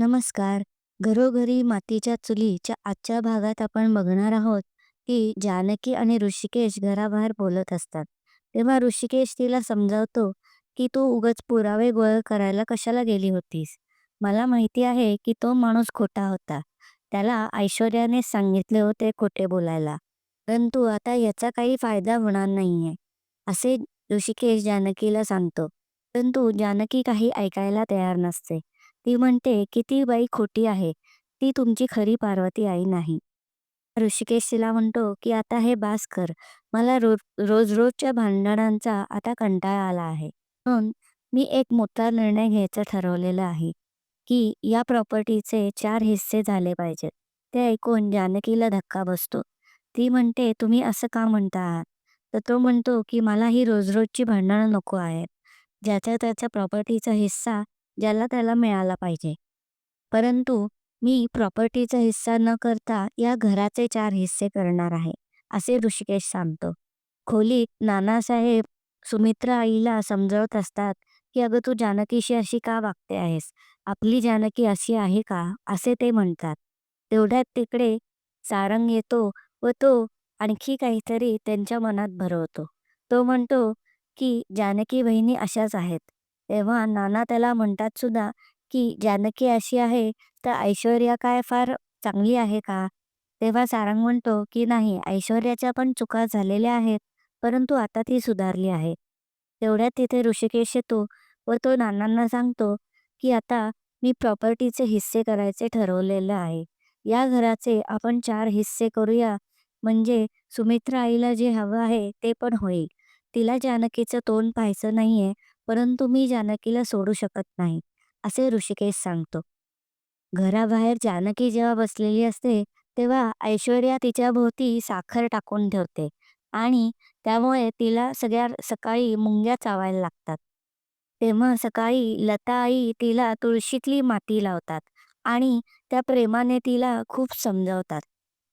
नमस्कार. घरोघरी मातीच्या चुलीच्या आजच्या भागात आपण बघणार आहोत की जानकी आणि ऋषिकेश घराबाहेर बोलत असतात. तेव्हा ऋषिकेश तिला समजावतो की तू उगाच पुरावे गोळा करायला कशाला गेली होतीस. मला माहिती आहे की तो माणूस खोटा होता. त्याला ऐश्वर्याने सांगितले होते खोटे बोलायला. परंतु आता याचा काही फायदा होणार नाहीये. असे ऋषिकेश जानकीला सांगतो. परंतु जानकी काही ऐकायला तयार नसते. ती म्हणते की ती बाई खोटी आहे. ती तुमची खरी पार्वती आई नाही. ऋषिकेश तिला म्हणतो की आता हे बास कर. मला रोज रोज रोजच्या भांडणांचा आता कंटाळा आला आहे. म्हणून मी एक मोठा निर्णय घ्यायचा ठरवलेला आहे की या प्रॉपर्टीचे चार हिस्से झाले पाहिजेत. ते ऐकून जानकीला धक्का बसतो. ती म्हणते तुम्ही असं का म्हणता आहात? तर तो म्हणतो की मला ही रोज रोजची भांडणं नको आहेत. ज्याच्या त्याच्या प्रॉपर्टीचा हिस्सा ज्याला त्याला मिळाला पाहिजे. परंतु मी प्रॉपर्टीचा हिस्सा न करता या घराचे चार हिस्से करणार आहे, असे ऋषिकेश सांगतो. खोलीत नानासाहेब सुमित्रा आईला समजावत असतात की अगं तू जानकीशी अशी का वागते आहेस? आपली जानकी अशी आहे का? असे ते म्हणतात. तेवढ्यात तिकडे सारंग येतो व तो आणखी काहीतरी त्यांच्या मनात भरवतो. तो म्हणतो की जानकी बहिणी अशाच आहेत. तेव्हा नाना त्याला म्हणतात सुद्धा की जानकी अशी आहे तर ऐश्वर्या काय फार चांगली आहे का? तेव्हा सारंग म्हणतो की नाही ऐश्वर्याच्या पण चुका झालेल्या आहेत परंतु आता ती सुधारली आहे. तेवढ्यात तिथे ऋषिकेश येतो व तो नानांना सांगतो की आता मी प्रॉपर्टीचे हिस्से करायचे ठरवलेलं आहे. या घराचे आपण चार हिस्से करूया म्हणजे सुमित्रा आईला जे हवं आहे ते पण होईल. तिला जानकीचं तोंड पाहायचं नाहीये परंतु मी जानकीला सोडू शकत नाही, असे ऋषिकेश सांगतो. घराबाहेर जानकी जेव्हा बसलेली असते तेव्हा ऐश्वर्या तिच्या भोवती साखर टाकून ठेवते आणि त्यामुळे तिला सगळ्या सकाळी मुंग्या चावायला लागतात. तेव्हा सकाळी लता आई तिला तुळशीतली माती लावतात आणि त्या प्रेमाने तिला खूप समजावतात.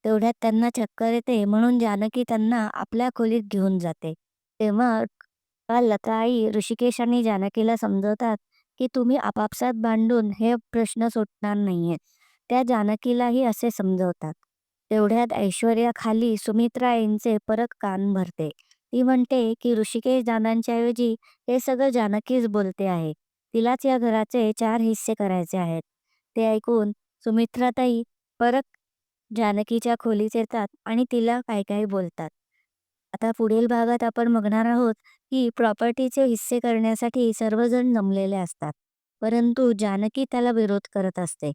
तेवढ्यात त्यांना चक्कर येते म्हणून जानकी त्यांना आपल्या खोलीत घेऊन जाते. तेव्हा लता आई ऋषिकेश आणि जानकीला समजवतात की तुम्ही आपापसात भांडून हे प्रश्न सुटणार नाहीयेत. त्या जानकीलाही असे समजवतात. तेवढ्यात ऐश्वर्या खाली सुमित्रा आईंचे परत कान भरते. ती म्हणते की ऋषिकेश दादांच्या ऐवजी हे सगळं जानकीच बोलते आहे. तिलाच या घराचे चार हिस्से करायचे आहेत. ते ऐकून सुमित्राताई परत जानकीच्या खोलीत येतात आणि तिला काय काय बोलतात. आता पुढील भागात आपण बघणार आहोत की प्रॉपर्टीचे हिस्से करण्यासाठी सर्वजण जमलेले असतात. परंतु जानकी त्याला विरोध करत असते.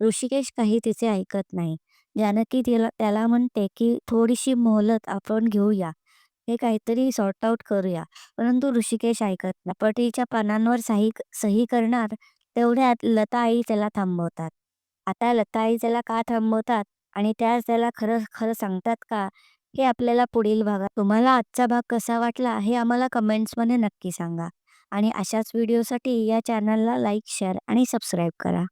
ऋषिकेश काही तिचे ऐकत नाही. जानकी तिला त्याला म्हणते की थोडीशी मोहलत आपण घेऊया. हे काहीतरी सॉर्ट आउट करूया. परंतु ऋषिकेश ऐकत नाही. प्रॉपर्टीच्या पानांवर सही सही करणार तेवढ्यात लता आई त्याला थांबवतात. आता लता आई त्याला का थांबवतात आणि त्या त्याला खरं खरं सांगतात का हे आपल्याला पुढील भागात. तुम्हाला आजचा भाग कसा वाटला हे आम्हाला कमेंट्समध्ये नक्की सांगा आणि अशाच व्हिडिओसाठी या चॅनलला लाईक, शेअर आणि सबस्क्राईब करा.